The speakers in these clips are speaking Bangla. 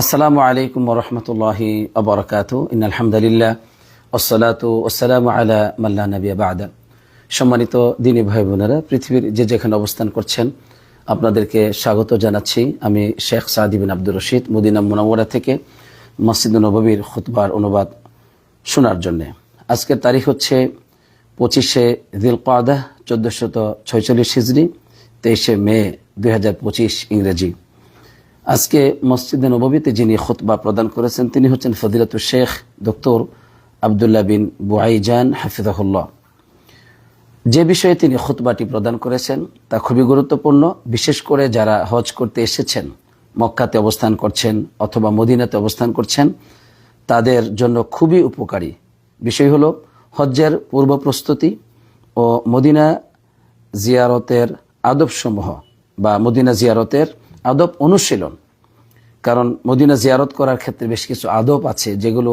আসসালামু আলাইকুম রহমতুল্লাহি আবরকাত ইন আলহামদুলিল্লাহ। ওসালাত ওসালাম আলা মাল্লা নবিয়া বাদা। সম্মানিত দিনী ভাই বোনেরা, পৃথিবীর যে যেখানে অবস্থান করছেন, আপনাদেরকে স্বাগত জানাচ্ছি আমি শেখ সাদিবিন আব্দুর রশিদ, মদিনা মুনাওয়ারা থেকে মসজিদ নববীর খুতবার অনুবাদ শোনার জন্যে। আজকের তারিখ হচ্ছে পঁচিশে দিল কাদা চোদ্দোশত ছয়চল্লিশ হিজড়ি তেইশে মে দুই হাজার পঁচিশ ইংরেজি। আজকে মসজিদে নববীতে যিনি খুতবা প্রদান করেছেন, তিনি হচ্ছেন ফদিলাতুল Sheikh doctor Abdullah bin Buaijan হাফিজাহুল্লাহ। যে বিষয়ে তিনি খুতবাটি প্রদান করেছেন, তা খুবই গুরুত্বপূর্ণ। বিশেষ করে যারা হজ করতে এসেছেন, মক্কাতে অবস্থান করছেন অথবা মদিনাতে অবস্থান করছেন, তাদের জন্য খুবই উপকারী। বিষয় হলো, হজ্জের পূর্ব প্রস্তুতি ও মদিনা জিয়ারতের আদবসমূহ বা মদিনা জিয়ারতের আদব অনুশীলন। কারণ মদিনা জিয়ারত করার ক্ষেত্রে বেশ কিছু আদব আছে যেগুলো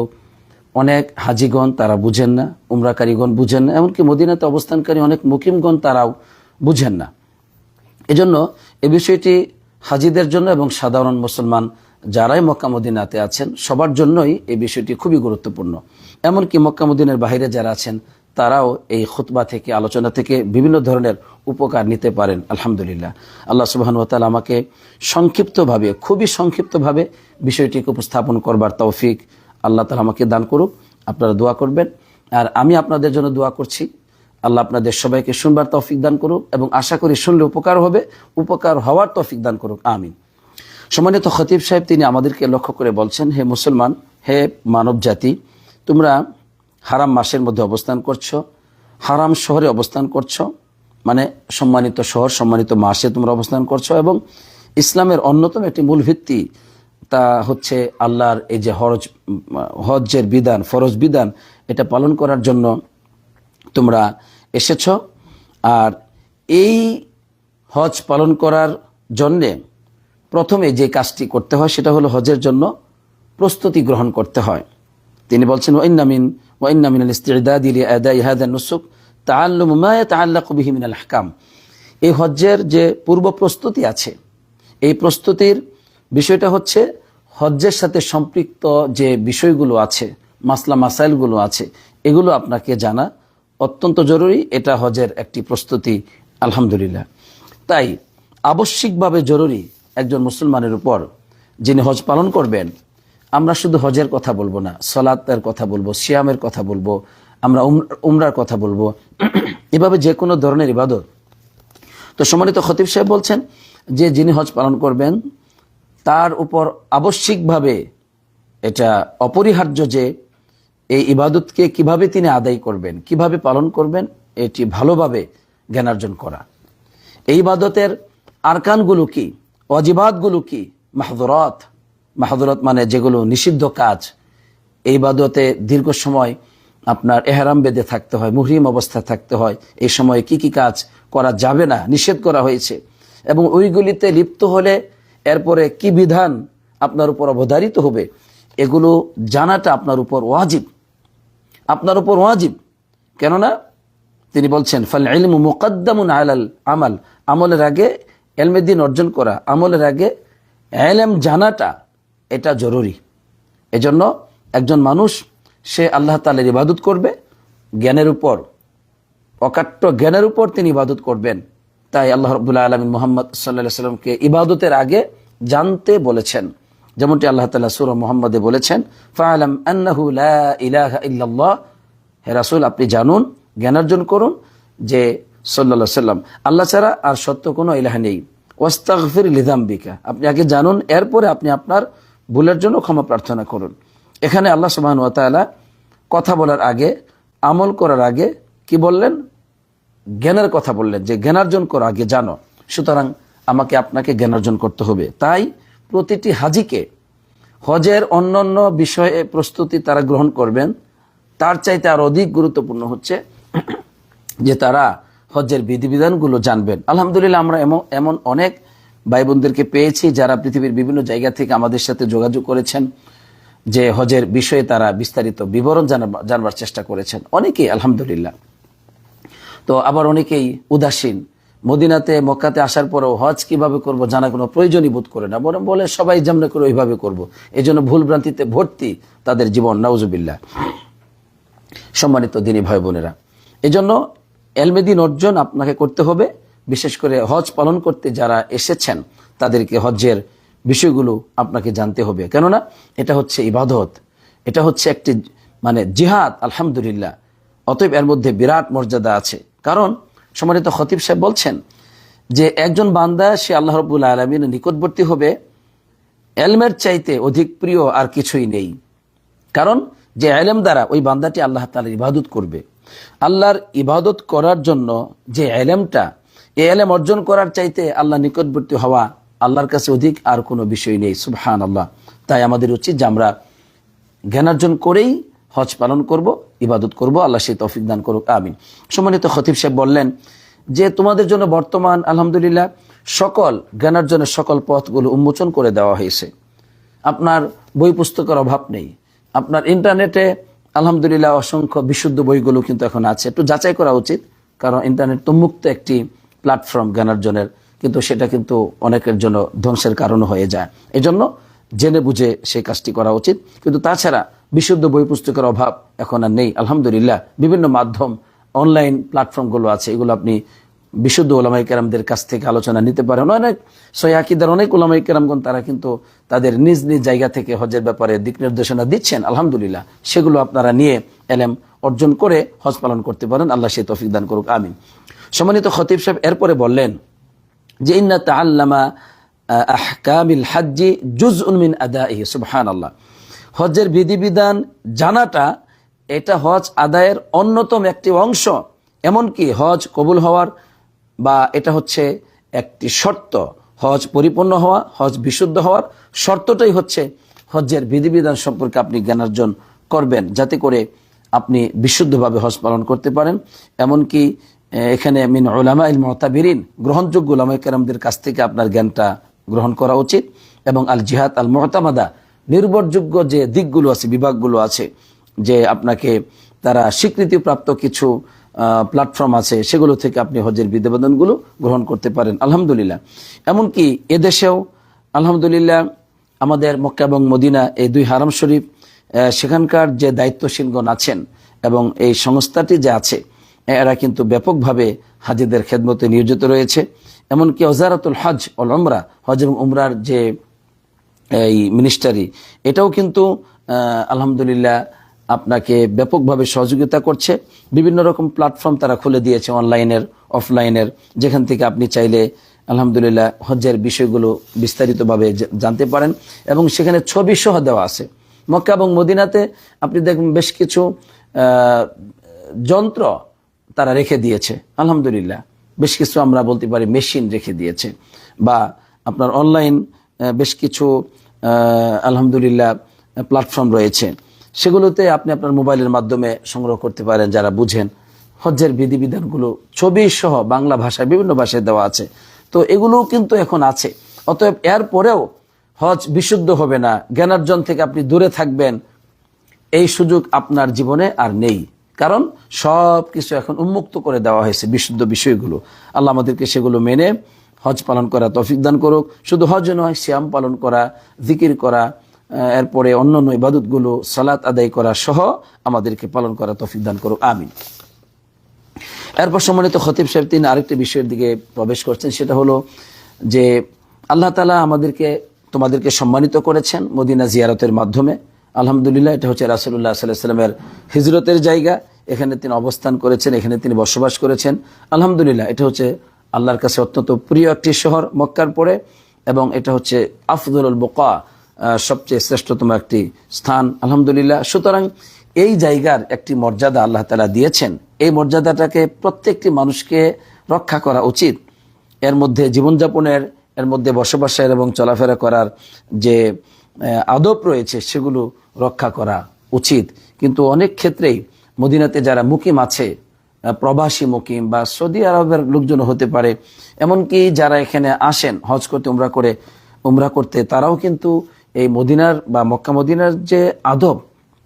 অনেক হাজিগণ তারা বুঝেন না, উমরাকারীগণ বুঝেন না, এমনকি মদিনাতে অবস্থানকারী অনেক মুকিমগণ তারাও বুঝেন না। এজন্য এ বিষয়টি হাজিদের জন্য এবং সাধারণ মুসলমান যারাই মক্কা মদিনাতে আছেন, সবার জন্যই এই বিষয়টি খুবই গুরুত্বপূর্ণ। এমনকি মক্কা মদিনের বাহিরে যারা আছেন, তারাও এই খুতবা থেকে, আলোচনা থেকে বিভিন্ন ধরনের উপকার নিতে পারেন, আলহামদুলিল্লাহ। আল্লাহ সুবাহন তাল আমাকে সংক্ষিপ্তভাবে, খুবই সংক্ষিপ্তভাবে বিষয়টিকে উপস্থাপন করবার তৌফিক আল্লাহ তালা আমাকে দান করুক। আপনারা দোয়া করবেন। আর আমি আপনাদের জন্য দোয়া করছি। আল্লাহ আপনাদের সবাইকে শুনবার তৌফিক দান করুক এবং আশা করি শুনলে উপকার হবে, উপকার হওয়ার তৌফিক দান করুক। আমিন। সম্মানিত খতিব সাহেব, তিনি আমাদেরকে লক্ষ্য করে বলছেন, হে মুসলমান, হে মানব জাতি, তোমরা হারাম মাসের মধ্যে অবস্থান করছ, হারাম শহরে অবস্থান করছ মানে সম্মানিত শহর, সম্মানিত মাসে তোমরা অবস্থান করছ এবং ইসলামের অন্যতম একটি মূল ভিত্তি তা হচ্ছে আল্লাহর এই যে হরজ, হজ্জের বিধান, ফরজ বিধান, এটা পালন করার জন্য তোমরা এসেছ। আর এই হজ পালন করার জন্যে প্রথমে যে কাজটি করতে হয় সেটা হলো হজের জন্য প্রস্তুতি গ্রহণ করতে হয়। তিনি বলছেন ওয়াইনামিন ওয়াইনামিন আল ইস্তিদাদিল আদাই হাদা নুসুক। তাআল্লুম মা ইয়াতাআল্লাকু বিহি মিনাল আহকাম। এই হজ্জের যে পূর্ব প্রস্তুতি আছে, এই প্রস্তুতির বিষয়টা হচ্ছে হজ্জের সাথে সম্পৃক্ত যে বিষয়গুলো আছে, মাসলা মাসাইলগুলো আছে, এগুলো আপনাকে জানা অত্যন্ত জরুরি। এটা হজের একটি প্রস্তুতি, আলহামদুলিল্লাহ। তাই আবশ্যিকভাবে জরুরি একজন মুসলমানের উপর যিনি হজ পালন করবেন, আমরা শুধু হজের কথা বলব না, সলাতের কথা বলব, সিয়ামের কথা বলব আমরা উমরার কথা বলব। এভাবে যে কোনো ধরনের ইবাদত। তো সম্মানিত খতিব সাহেব বলছেন যে যিনি হজ পালন করবেন, তার উপর আবশ্যিকভাবে এটা অপরিহার্য যে এই ইবাদতকে কীভাবে তিনি আদায় করবেন, কীভাবে পালন করবেন, এটি ভালোভাবে জ্ঞানার্জন করা। এই ইবাদতের আরকানগুলো কি? অজিবাদগুলো কি? মাহদরত। মাহদরত মানে যেগুলো নিষিদ্ধ কাজ। এই বাদতে দীর্ঘ সময় আপনার এহারাম বেঁধে থাকতে হয়, মুহরিম অবস্থায় থাকতে হয়। এই সময়ে কি কি কাজ করা যাবে না, নিষেধ করা হয়েছে। এবং ওইগুলিতে লিপ্ত হলে এরপরে কি বিধান আপনার উপর অবধারিত হবে, এগুলো জানাটা আপনার উপর ওয়াজিব। আপনার উপর ওয়াজিব। কেননা তিনি বলছেন, ফাল ইলম মুকদ্দামুন আলাল আমাল। আমলের আগে এলমেদিন অর্জন করা, আমলের আগে এলএম জানাটা এটা জরুরি। এজন্য একজন মানুষ সে আল্লাহ তালের ইবাদত করবে, জ্ঞানের উপর, অকাট্য জ্ঞানের উপর তিনি ইবাদত করবেন। তাই আল্লাহ রবুল্লাহ আলমিন মোহাম্মদ সাল্লাহ সাল্লামকে ইবাদতের আগে জানতে বলেছেন। যেমনটি আল্লাহ তাল্লাহ সুর মোহাম্মদে বলেছেন, ফাআলাম আন্নাহু ইলাহা ইল্লাল্লাহ। হে রাসূল, আপনি জানুন জ্ঞানার্জন করুন যে সাল্লাল্লাহু সাল্লাম আল্লাহ ছাড়া আর সত্য কোনো ইলাহা নেই। ওয়াস্তাগফির লিদাম্বিকা আপনি আগে জানুন, এরপরে আপনি আপনার ভুলের জন্য ক্ষমা প্রার্থনা করুন। এখানে আল্লাহ সুবহানাহু ওয়া তাআলা কথা বলার আগে, আমল করার আগে কি বললেন? জ্ঞানের কথা বললেন যে, জ্ঞানার্জন করার আগে, জানো। সুতরাং আমাকে আপনাকে জ্ঞানার্জন করতে হবে। তাই প্রতিটি হাজিকে হজের অন্যান্য বিষয়ে প্রস্তুতি তারা গ্রহণ করবেন। তার চাইতে আর অধিক গুরুত্বপূর্ণ হচ্ছে যে, তারা হজ্জের বিধিবিধানগুলো জানবেন। আলহামদুলিল্লাহ, আমরা এমন এমন অনেক ভাই বোনদেরকে পেয়েছি যারা পৃথিবীর বিভিন্ন জায়গা থেকে আমাদের সাথে যোগাযোগ করেছেন। যে হজের বিষয়ে তারা বিস্তারিত বিবরণ জানবার চেষ্টা করেছেন। অনেকেই, আলহামদুলিল্লাহ। তো আবার অনেকেই উদাসীন। মদিনাতে, মক্কাতে আসার পরেও হজ কীভাবে করব জানা কোনো প্রয়োজনই বোধ করে না। বরং বলে, সবাই যেমন করে ওইভাবে করব। এই জন্য ভুলভ্রান্তিতে ভর্তি তাদের জীবন নাউজুবিল্লা সম্মানিত দিনী ভাই বোনেরা, এজন্য এলমেদিন অর্জন আপনাকে করতে হবে। বিশেষ করে হজ পালন করতে যারা এসেছেন, তাদেরকে হজ্জের বিষয়গুলো আপনাকে জানতে হবে। কেননা এটা হচ্ছে ইবাদত। এটা হচ্ছে একটি মানে জিহাদ, আলহামদুলিল্লাহ। অতএব এর মধ্যে বিরাট মর্যাদা আছে। কারণ সম্মানিত খতিব সাহেব বলছেন যে একজন বান্দা, সে আল্লাহ রবুল আলমিনের নিকটবর্তী হবে, এলমের চাইতে অধিক প্রিয় আর কিছুই নেই। কারণ যে এলেম দ্বারা ওই বান্দাটি আল্লাহ তালার ইবাদত করবে। আল্লাহর ইবাদত করার জন্য যে এলেমটা, এ এলেম অর্জন করার চাইতে আল্লাহ নিকটবর্তী হওয়া আল্লাহর কাছে অধিক আর কোনো বিষয় নেই সুবহান আল্লাহ তাই আমাদের উচিত যে আমরা জ্ঞানার্জন করেই হজ পালন করব, ইবাদত করব, আল্লাহ সেই তৌফিক দান করুক, আমিন। সম্মানিত খতিব সাহেব বললেন যে তোমাদের জন্য বর্তমান, আলহামদুলিল্লাহ, সকল জ্ঞানার্জনের সকল পথগুলো উন্মোচন করে দেওয়া হয়েছে। আপনার বই পুস্তকের অভাব নেই। আপনার ইন্টারনেটে, আলহামদুলিল্লাহ, অসংখ্য বিশুদ্ধ বইগুলো কিন্তু এখন আছে। একটু যাচাই করা উচিত, কারণ ইন্টারনেট তো মুক্ত একটি প্ল্যাটফর্ম জ্ঞানার্জনের কিন্তু সেটা কিন্তু অনেকের জন্য ধ্বংসের কারণ হয়ে যায়। এজন্য জেনে বুঝে সেই কাজটি করা উচিত। কিন্তু তাছাড়া বিশুদ্ধ বই পুস্তকের অভাব এখন আর নেই। আলহামদুলিল্লাহ, বিভিন্ন মাধ্যম অনলাইন প্ল্যাটফর্মগুলো আছে। এগুলো আপনি বিশুদ্ধ ওলামাই কেরামদের কাছ থেকে আলোচনা নিতে পারেন। অনেক সৈয়াকিদের অনেক ওলামাই কেরামগণ, তারা কিন্তু তাদের নিজ নিজ জায়গা থেকে হজের ব্যাপারে দিক নির্দেশনা দিচ্ছেন। আলহামদুলিল্লাহ, সেগুলো আপনারা নিয়ে এলেম অর্জন করে হজ পালন করতে পারেন। আল্লাহ সে তফিক দান করুক। আমিন। সম্মানিত খতিব সাহেব, এরপরে বললেন যে ইন্না তাল্লামা আহকামিল হাজ্জি জুজ উনমিন আদাহি সুবহান আল্লাহ হজের বিধিবিধান জানাটা এটা হজ আদায়ের অন্যতম একটি অংশ। এমনকি হজ কবুল হওয়ার বা এটা হচ্ছে একটি শর্ত। হজ পরিপূর্ণ হওয়া, হজ বিশুদ্ধ হওয়ার শর্তটাই হচ্ছে হজ্জের বিধিবিধান সম্পর্কে আপনি জ্ঞানার্জন করবেন, যাতে করে আপনি বিশুদ্ধভাবে হজ পালন করতে পারেন। এমনকি এখানে মিন ওলামা ইল মহতাবিরিন গ্রহণযোগ্য ওলামাই কেরামদের কাছ থেকে আপনার জ্ঞানটা গ্রহণ করা উচিত এবং আল জিহাদ আল মহতামাদা নির্ভরযোগ্য যে দিকগুলো আছে, বিভাগগুলো আছে, যে আপনাকে তারা স্বীকৃতিপ্রাপ্ত কিছু প্ল্যাটফর্ম আছে, সেগুলো থেকে আপনি হজের বিধিবেদনগুলো গ্রহণ করতে পারেন। আলহামদুলিল্লাহ। এমনকি এদেশেও, আলহামদুলিল্লাহ, আমাদের মক্কা এবং মদিনা, এই দুই হারাম শরীফ সেখানকার যে দায়িত্বশীলগণ আছেন এবং এই সংস্থাটি যে আছে এরা কিন্তু ব্যাপকভাবে হাজিদের খেদমতে নিয়োজিত রয়েছে। এমনকি ওজারাতুল হজ অল উমরা, হজ এবং উমরার যে, এই মিনিস্টারি, এটাও কিন্তু আলহামদুলিল্লাহ আপনাকে ব্যাপকভাবে সহযোগিতা করছে। বিভিন্ন রকম প্ল্যাটফর্ম তারা খুলে দিয়েছে অনলাইনের, অফলাইনের, যেখান থেকে আপনি চাইলে আলহামদুলিল্লাহ হজ্জের বিষয়গুলো বিস্তারিতভাবে জানতে পারেন এবং সেখানে ছবি সহ দেওয়া আছে। মক্কা এবং মদিনাতে আপনি দেখবেন বেশ কিছু যন্ত্র তারা রেখে দিয়েছে। আলহামদুলিল্লাহ। বেশ কিছু আমরা বলতে পারি মেশিন রেখে দিয়েছে। বা আপনার অনলাইন বেশ কিছু আলহামদুলিল্লাহ, প্ল্যাটফর্ম রয়েছে। সেগুলোতে আপনি আপনার মোবাইলের মাধ্যমে সংগ্রহ করতে পারেন যারা বুঝেন। হজ্জের বিধিবিধানগুলো ছবি সহ বাংলা ভাষায় বিভিন্ন ভাষায় দেওয়া আছে। তো এগুলোও কিন্তু এখন আছে। অতএব এর পরেও হজ বিশুদ্ধ হবে না। জ্ঞানার্জন থেকে আপনি দূরে থাকবেন। এই সুযোগ আপনার জীবনে আর নেই। কারণ সব কিছু এখন উন্মুক্ত করে দেওয়া হয়েছে বিশুদ্ধ বিষয়গুলো। আল্লাহ আমাদেরকে সেগুলো মেনে হজ পালন করা তৌফিক দান করুক। শুধু হজ নয় শ্যাম পালন করা, জিকির করা এরপরে অন্য অন্য ইবাদতগুলো, সালাত আদায় করা সহ আমাদেরকে পালন করা তৌফিক দান করুক। আমিন। এরপর সম্মানিত খতিব সাহেব, তিনি আরেকটি বিষয়ের দিকে প্রবেশ করছেন, সেটা হলো যে আল্লাহ তালা আমাদেরকে, তোমাদেরকে সম্মানিত করেছেন মদিনা জিয়ারতের মাধ্যমে। আলহামদুলিল্লাহ, এটা হচ্ছে রাসুল্লাহ সাল্লামের হিজরতের জায়গা। এখানে তিনি অবস্থান করেছেন, এখানে তিনি বসবাস করেছেন। আলহামদুলিল্লাহ, এটা হচ্ছে আল্লাহর কাছে অত্যন্ত প্রিয় একটি শহর মক্কার পরে, এবং এটা হচ্ছে আফদুল বোকা সবচেয়ে শ্রেষ্ঠতম একটি স্থান। আলহামদুলিল্লাহ, সুতরাং এই জায়গার একটি মর্যাদা আল্লাহ তালা দিয়েছেন। এই মর্যাদাটাকে প্রত্যেকটি মানুষকে রক্ষা করা উচিত। এর মধ্যে জীবনযাপনের, এর মধ্যে বসবাসের এবং চলাফেরা করার যে আদব রয়েছে, সেগুলো রক্ষা করা উচিত। কিন্তু অনেক ক্ষেত্রেই মদিনাতে যারা মুকিম আছে প্রবাসী মুকিম বা সৌদি আরবের লোকজন হতে পারে, এমনকি যারা এখানে আসেন, হজ করতে, উমরা করে, উমরা করতে, তারাও কিন্তু এই মদিনার বা মক্কা মদিনার যে আদব,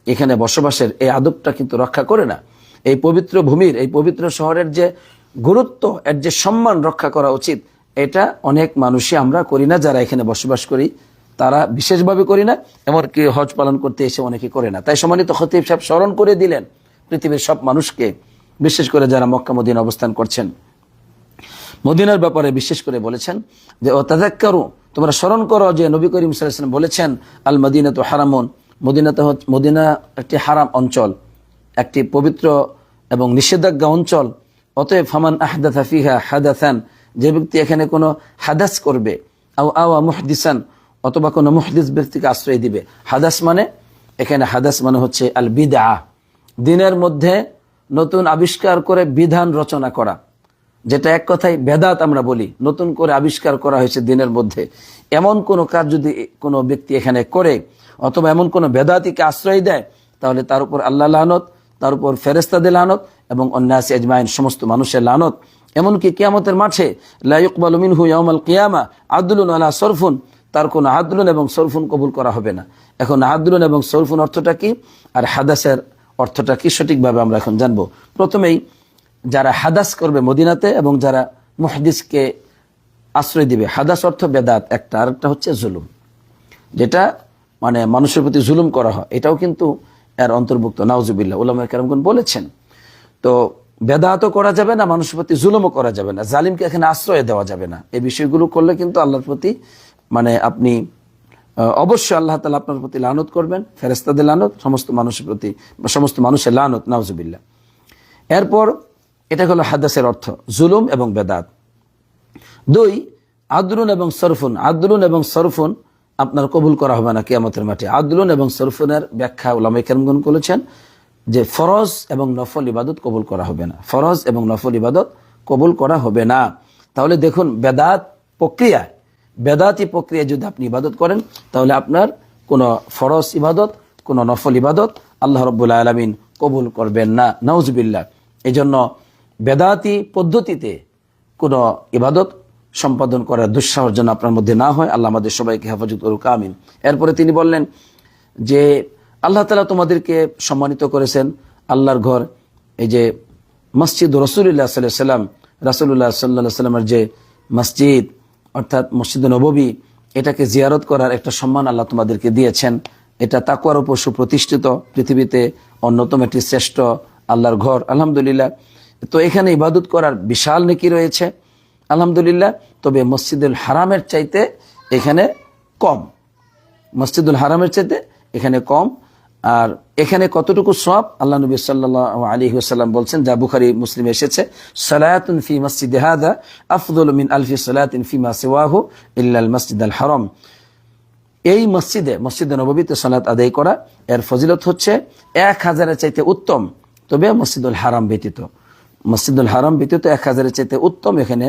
এখানে বসবাসের এই আদবটা কিন্তু রক্ষা করে না। এই পবিত্র ভূমির, এই পবিত্র শহরের যে গুরুত্ব, এর যে সম্মান রক্ষা করা উচিত, এটা অনেক মানুষই আমরা করি না, যারা এখানে বসবাস করি। তারা বিশেষভাবে করি না, এমনকি হজ পালন করতে এসে অনেকে করে না। তাই সম্মানিত খতিব সাহেব স্মরণ করে দিলেন পৃথিবীর সব মানুষকে, বিশেষ করে যারা মক্কা মদিন অবস্থান করছেন। মদিনার ব্যাপারে বিশেষ করে বলেছেন যে ও তাজাক্কারু তোমরা স্মরণ করো যে নবী করিম সাল্লাম বলেছেন আল মদিনা তো হারামন মদিনাতে মদিনা একটি হারাম অঞ্চল, একটি পবিত্র এবং নিষেধাজ্ঞা অঞ্চল। অতএব, ফামান আহদাথা ফিহা হাদাথান যে ব্যক্তি এখানে কোনো হাদাস করবে, আও আওয়া মুহদিসান অথবা কোনো মুহদিস ব্যক্তিকে আশ্রয় দিবে। হাদাস মানে? এখানে হাদাস মানে হচ্ছে আল বিদা দিনের মধ্যে নতুন আবিষ্কার করে বিধান রচনা করা। যেটা এক কথায় বেদাত আমরা বলি। নতুন করে আবিষ্কার করা হয়েছে দিনের মধ্যে। এমন কোনো কাজ যদি কোনো ব্যক্তি এখানে করে অথবা এমন কোনো বেদাতিকে আশ্রয় দেয়, তাহলে তার উপর আল্লাহ লানত, তার উপর ফেরেস্তাদের লানত এবং অন্যাসি আজমাইন সমস্ত মানুষের লানত। এমনকি কিয়ামতের মাঠে লাইকবাল মিনহু ইয়ামাল কিয়ামা আব্দুলুন আলা সরফুন। তার কোনো আদলুন এবং সরফুন কবুল করা হবে না। এখন আদলুন এবং সরফুন অর্থটা কি? আর হাদাসের অর্থটা কি? সঠিকভাবে আমরা এখন জানব। প্রথমেই যারা হাদাস করবে মদিনাতে এবং যারা মহাদিসকে আশ্রয় দিবে, হাদাস অর্থ বেদাত একটা, আরেকটা হচ্ছে জুলুম। যেটা মানে মানুষের প্রতি জুলুম করা হয়। এটাও কিন্তু এর অন্তর্ভুক্ত। নাউজুবিল্লাহ উলামা কেরামগুন বলেছেন। তো বেদাতও করা যাবে না, মানুষের প্রতি জুলুমও করা যাবে না। জালিমকে এখানে আশ্রয় দেওয়া যাবে না। এই বিষয়গুলো করলে কিন্তু আল্লাহর প্রতি মানে আপনি অবশ্যই আল্লাহ তালা আপনার প্রতি লানত করবেন ফেরেস্তাদের লানত, সমস্ত মানুষের প্রতি, সমস্ত মানুষের লানত, নাউজুবিল্লাহ। এরপর এটা হলো হাদাসের অর্থ, জুলুম এবং বেদাত। দুই, আদলুন এবং সরফুন, আদলুন এবং সরফুন আপনার কবুল করা হবে না কিয়ামতের মাঠে। আদলুন এবং সরফুনের ব্যাখ্যা ওলামাই কেরমগুন করেছেন যে ফরজ এবং নফল ইবাদত কবুল করা হবে না। ফরজ এবং নফল ইবাদত কবুল করা হবে না। তাহলে দেখুন, বেদাত প্রক্রিয়া বেদাতি প্রক্রিয়া যদি আপনি ইবাদত করেন, তাহলে আপনার কোনো ফরজ ইবাদত, কোনো নফল ইবাদত আল্লাহ রব্বুল আলমিন কবুল করবেন না। নওজবিল্লা এই জন্য বেদাতি পদ্ধতিতে কোনো ইবাদত সম্পাদন করার দুঃসাহস যেন আপনার মধ্যে না হয়, আল্লাহ আমাদের সবাইকে হেফাজত করুক, আমিন। এরপরে তিনি বললেন যে, আল্লাহ তালা তোমাদেরকে সম্মানিত করেছেন, আল্লাহর ঘর, এই যে মসজিদ রসুল্লাহ সাল্লাম রাসুল্লাহ সাল্লাহ সাল্লামের যে মসজিদ অর্থাৎ মসজিদ নববী, এটাকে জিয়ারত করার একটা সম্মান আল্লাহ তোমাদেরকে দিয়েছেন। এটা তাকুয়ার উপর সুপ্রতিষ্ঠিত, পৃথিবীতে অন্যতম একটি শ্রেষ্ঠ আল্লাহর ঘর। আলহামদুলিল্লাহ। তো এখানে ইবাদত করার বিশাল নেকি রয়েছে। আলহামদুলিল্লাহ। তবে মসজিদুল হারামের চাইতে এখানে কম। মসজিদুল হারামের চাইতে এখানে কম। আর এখানে কতটুকু সব আল্লাহ নবী সাল্লাহ আলী সাল্লাম বলছেন, যা বুখারি মুসলিম এসেছে সালায়াতুন ফি মসজিদ হাদা আফদুল মিন আলফি সালাতিন ফিমা সেওয়াহু ইল্লাল মসজিদ আল হারম। এই মসজিদে মসজিদে নবীতে সালাত আদায় করা, এর ফজিলত হচ্ছে এক হাজারের চাইতে উত্তম, তবে মসজিদুল হারাম ব্যতীত। মসজিদুল হারাম ব্যতীত এক হাজারের চাইতে উত্তম এখানে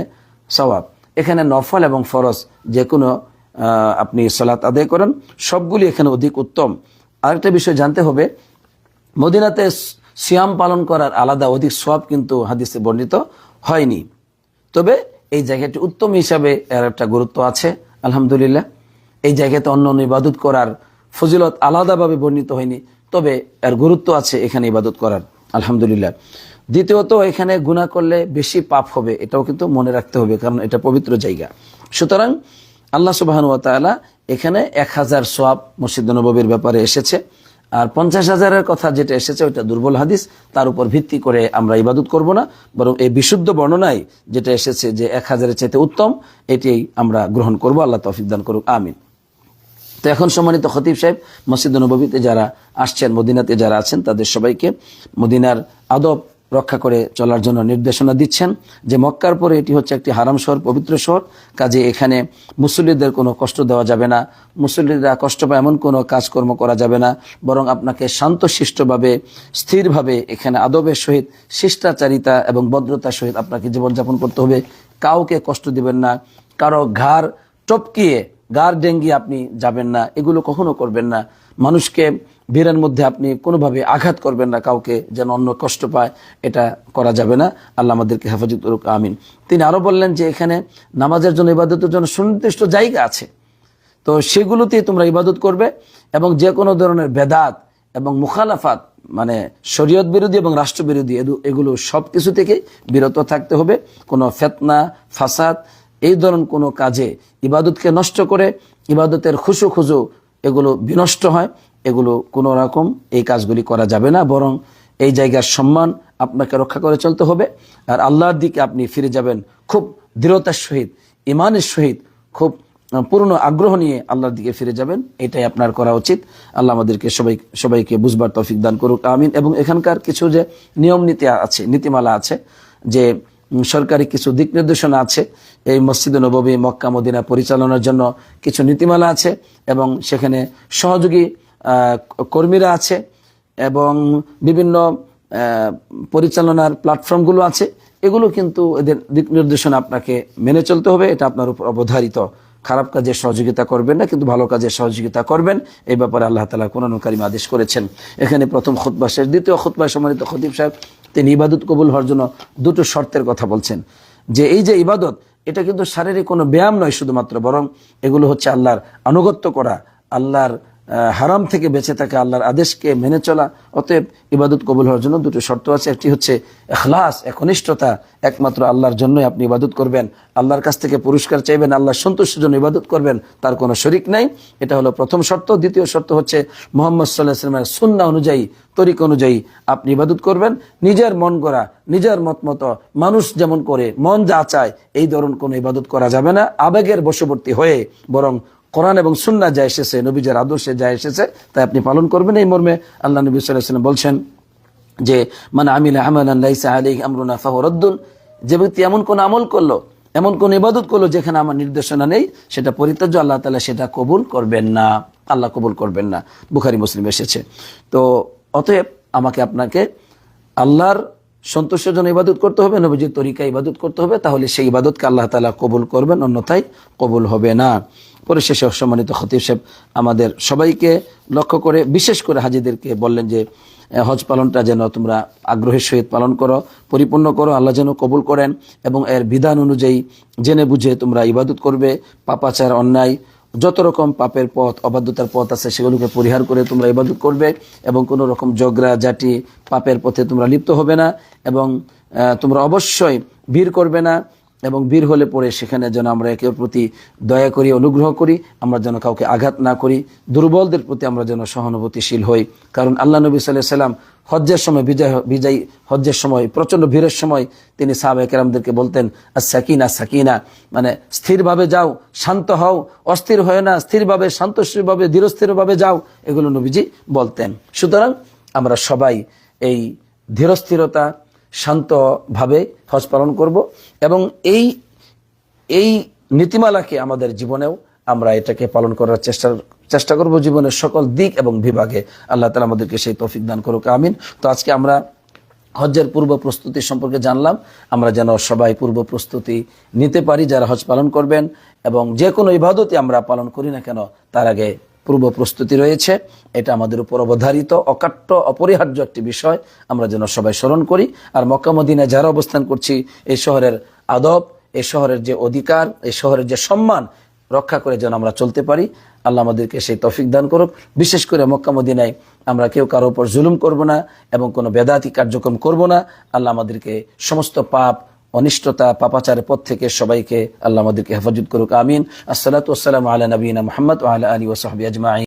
সওয়াব। এখানে নফল এবং ফরজ যে কোনো আপনি সালাত আদায় করেন, সবগুলি এখানে অধিক উত্তম। আরেকটা বিষয় জানতে হবে, মদিনাতে সিয়াম পালন করার আলাদা অধিক সব কিন্তু হাদিসে বর্ণিত হয়নি। তবে এই জায়গাটি উত্তম হিসাবে এর একটা গুরুত্ব আছে, আলহামদুলিল্লাহ। এই জায়গাতে অন্য অন্য ইবাদত করার ফজিলত আলাদাভাবে বর্ণিত হয়নি, তবে এর গুরুত্ব আছে এখানে ইবাদত করার, আলহামদুলিল্লাহ। দ্বিতীয়ত, এখানে গুণা করলে বেশি পাপ হবে, এটাও কিন্তু মনে রাখতে হবে, কারণ এটা পবিত্র জায়গা। সুতরাং আল্লাহ সুবাহান তাআলা এখানে এক হাজার সোয়াব মসজিদ নবীর ব্যাপারে এসেছে। আর পঞ্চাশ হাজারের কথা যেটা এসেছে, ওইটা দুর্বল হাদিস। তার উপর ভিত্তি করে আমরা ইবাদত করব না, বরং এই বিশুদ্ধ বর্ণনায় যেটা এসেছে যে এক হাজারের চাইতে উত্তম এটি আমরা গ্রহণ করব। আল্লাহ তৌফিক দান করুক। আমিন। তো এখন সম্মানিত খতিব সাহেব, মসজিদ নবীতে যারা আসছেন, মদিনাতে যারা আছেন, তাদের সবাইকে মদিনার আদব রক্ষা করে চলার জন্য নির্দেশনা দিচ্ছেন যে মক্কার পরে এটি হচ্ছে একটি হারাম শহর, পবিত্র শহর। কাজে এখানে মুসল্লিদের কোনো কষ্ট দেওয়া যাবে না। মুসল্লিরা কষ্ট পায় এমন কোনো কাজকর্ম করা যাবে না, বরং আপনাকে শান্তশিষ্টভাবে, স্থিরভাবে এখানে আদবের সহিত, শিষ্টাচারিতা এবং ভদ্রতার সহিত আপনাকে জীবনযাপন করতে হবে। কাউকে কষ্ট দিবেন না। কারও ঘাড় টপকিয়ে গার ডেঙ্গি আপনি যাবেন না। এগুলো কখনো করবেন না। মানুষকে ভিড়ের মধ্যে আপনি কোনোভাবে আঘাত করবেন না, কাউকে যেন অন্য কষ্ট পায়, এটা করা যাবে না। আল্লাহ আমাদেরকে হেফাজত করুক, আমিন। তিনি আরও বললেন যে এখানে নামাজের জন্য, ইবাদতের জন্য সুনির্দিষ্ট জায়গা আছে। তো সেগুলোতেই তোমরা ইবাদত করবে এবং যে কোনো ধরনের বেদাত এবং মুখালাফাত মানে শরীয়ত বিরোধী এবং রাষ্ট্র বিরোধী এগুলো সব কিছু থেকে বিরত থাকতে হবে। কোনো ফেতনা, ফাসাদ, এই ধরনের কোনো কাজে ইবাদতকে নষ্ট করে, ইবাদতের খুশু খুজু এগুলো বিনষ্ট হয়। এগুলো কোনো রকম এই কাজগুলি করা যাবে না, বরং এই জায়গার সম্মান আপনাকে রক্ষা করে চলতে হবে। আর আল্লাহর দিকে আপনি ফিরে যাবেন খুব দৃঢ়তার সহিত, ইমানের সহিত, খুব পূর্ণ আগ্রহ নিয়ে আল্লাহর দিকে ফিরে যাবেন। এটাই আপনার করা উচিত। আল্লাহ আমাদেরকে সবাই সবাইকে বুঝবার তৌফিক দান করুক, আমিন। এবং এখানকার কিছু যে নিয়ম নীতি আছে, নীতিমালা আছে, যে সরকারি কিছু দিক নির্দেশনা আছে, এই মসজিদ নবী মক্কা, মদিনা পরিচালনার জন্য কিছু নীতিমালা আছে, এবং সেখানে সহযোগী কর্মীরা আছে এবং বিভিন্ন পরিচালনার প্ল্যাটফর্মগুলো আছে। এগুলো কিন্তু এদের দিক নির্দেশনা আপনাকে মেনে চলতে হবে। এটা আপনার উপর অবধারিত। খারাপ কাজে সহযোগিতা করবেন না, কিন্তু ভালো কাজে সহযোগিতা করবেন। এই ব্যাপারে আল্লাহ তালা কোরআন কারিম আদেশ করেছেন। এখানে প্রথম খুতবা শেষ। দ্বিতীয় খুতবা সম্মানিত খতিব সাহেব, তিনি ইবাদত কবুল হওয়ার জন্য দুটো শর্তের কথা বলছেন। যে এই যে ইবাদত, এটা কিন্তু শারীরিক কোনো ব্যায়াম নয় শুধুমাত্র, বরং এগুলো হচ্ছে আল্লাহর আনুগত্য করা, আল্লাহর হারাম থেকে বেঁচে থাকা আল্লাহর আদেশকে মেনে চলা। অতএব ইবাদত কবুল হওয়ার জন্য দুটো শর্ত আছে। একটি হচ্ছে এখলাস, একনিষ্ঠতা, একমাত্র আল্লাহর জন্যই আপনি ইবাদত করবেন। আল্লাহর কাছ থেকে পুরস্কার চাইবেন, আল্লাহর সন্তুষ্টির জন্য ইবাদত করবেন, তার কোনো শরিক নাই। এটা হলো প্রথম শর্ত। দ্বিতীয় শর্ত হচ্ছে মোহাম্মদ সাল্লাহ সাল্লামের সুন্না অনুযায়ী, তরিক অনুযায়ী আপনি ইবাদত করবেন। নিজের মন করা নিজের মত মতো মানুষ যেমন করে, মন যা চায়, এই ধরুন কোনো ইবাদত করা যাবে না। আবেগের বশবর্তী হয়ে বরং কোরআন এবং সুন্না যা এসেছে, নবীজের আদর্শে যা এসেছে, তাই আপনি পালন করবেন এই মর্মে আল্লাহ নবী সাল্লাহ বলছেন যে মানে আমিল আমালান লাইসা আলাইহি আমরুনা ফাহুরদ্দুন যে ব্যক্তি এমন কোন আমল করল, এমন কোন ইবাদত করল যেখানে আমার নির্দেশনা নেই, সেটা পরিত্যাজ্য, আল্লাহ তালা সেটা কবুল করবেন না। আল্লাহ কবুল করবেন না। বুখারি, মুসলিম এসেছে। তো অতএব আমাকে আপনাকে আল্লাহর সন্তোষের জন্য ইবাদত করতে হবে, নবীজির তরিকা ইবাদত করতে হবে, তাহলে সেই ইবাদতকে আল্লাহ তালা কবুল করবেন, অন্যথায় কবুল হবে না। পরিশেষে সম্মানিত খতিব সাহেব, আমাদের সবাইকে লক্ষ্য করে, বিশেষ করে হাজিদেরকে বললেন যে হজ পালনটা যেন তোমরা আগ্রহের সহিত পালন করো, পরিপূর্ণ করো, আল্লাহ যেন কবুল করেন এবং এর বিধান অনুযায়ী জেনে বুঝে তোমরা ইবাদত করবে, পাপাচার, অন্যায়, যত রকম পাপের পথ, অবাধ্যতার পথ আছে সেগুলোকে পরিহার করে তোমরা ইবাদত করবে এবং কোনো রকম জগরা জাটি পাপের পথে তোমরা লিপ্ত হবে না এবং তোমরা অবশ্যই ভিড় করবে না। এবং বীর হলে পরে সেখানে যেন আমরা একের প্রতি দয়া করি, অনুগ্রহ করি, আমরা যেন কাউকে আঘাত না করি, দুর্বলদের প্রতি আমরা যেন সহানুভূতিশীল হই। কারণ আল্লাহ নবী সাল্লাহ সাল্লাম হজ্জের সময় বিজয়, বিজয়ী হজ্জের সময়, প্রচণ্ড ভিড়ের সময় তিনি সাহাবে কেরামদেরকে বলতেন আর সাকিনা। সাকিনা মানে স্থিরভাবে যাও, শান্ত হও, অস্থির হয় না, স্থিরভাবে শান্তস্থিরভাবে ধীরস্থিরভাবে যাও, এগুলো নবীজি বলতেন। সুতরাং আমরা সবাই এই ধীরস্থিরতা শান্তভাবে হজ পালন করব এবং এই এই নীতিমালাকে আমাদের জীবনেও আমরা এটাকে পালন করার চেষ্টা চেষ্টা করব জীবনের সকল দিক এবং বিভাগে। আল্লাহ তালা আমাদেরকে সেই তৌফিক দান করুক, আমিন। তো আজকে আমরা হজ্জের পূর্ব প্রস্তুতি সম্পর্কে জানলাম। আমরা যেন সবাই পূর্ব প্রস্তুতি নিতে পারি, যারা হজ পালন করবেন এবং যে কোনো ইবাদতই আমরা পালন করি না কেন, তার আগে পূর্ব প্রস্তুতি রয়েছে। এটা আমাদের উপর অবধারিত, অকাট্য, অপরিহার্য একটি বিষয়। আমরা যেন সবাই স্মরণ করি। আর মক্কা, মদিনায় যারা অবস্থান করছি এই শহরের আদব এই শহরের যে অধিকার এই শহরের যে সম্মান, রক্ষা করে যেন আমরা চলতে পারি। আল্লাহ আমাদেরকে সেই তৌফিক দান করুক। বিশেষ করে মক্কা, মদিনায় আমরা কেউ কারও উপর জুলুম করব না এবং কোনো বেদাতি কার্যক্রম করব না। আল্লাহ আমাদেরকে সমস্ত পাপ অনিষ্টতা পাপাচারের পথ থেকে সবাইকে আল্লাহ আমাদেরকে হেফাজত করুক, আমিন। আসসালাম আল্লাহ নবীন মোহাম্মদ আল্লাহ আলী ওসহাবি আজমাই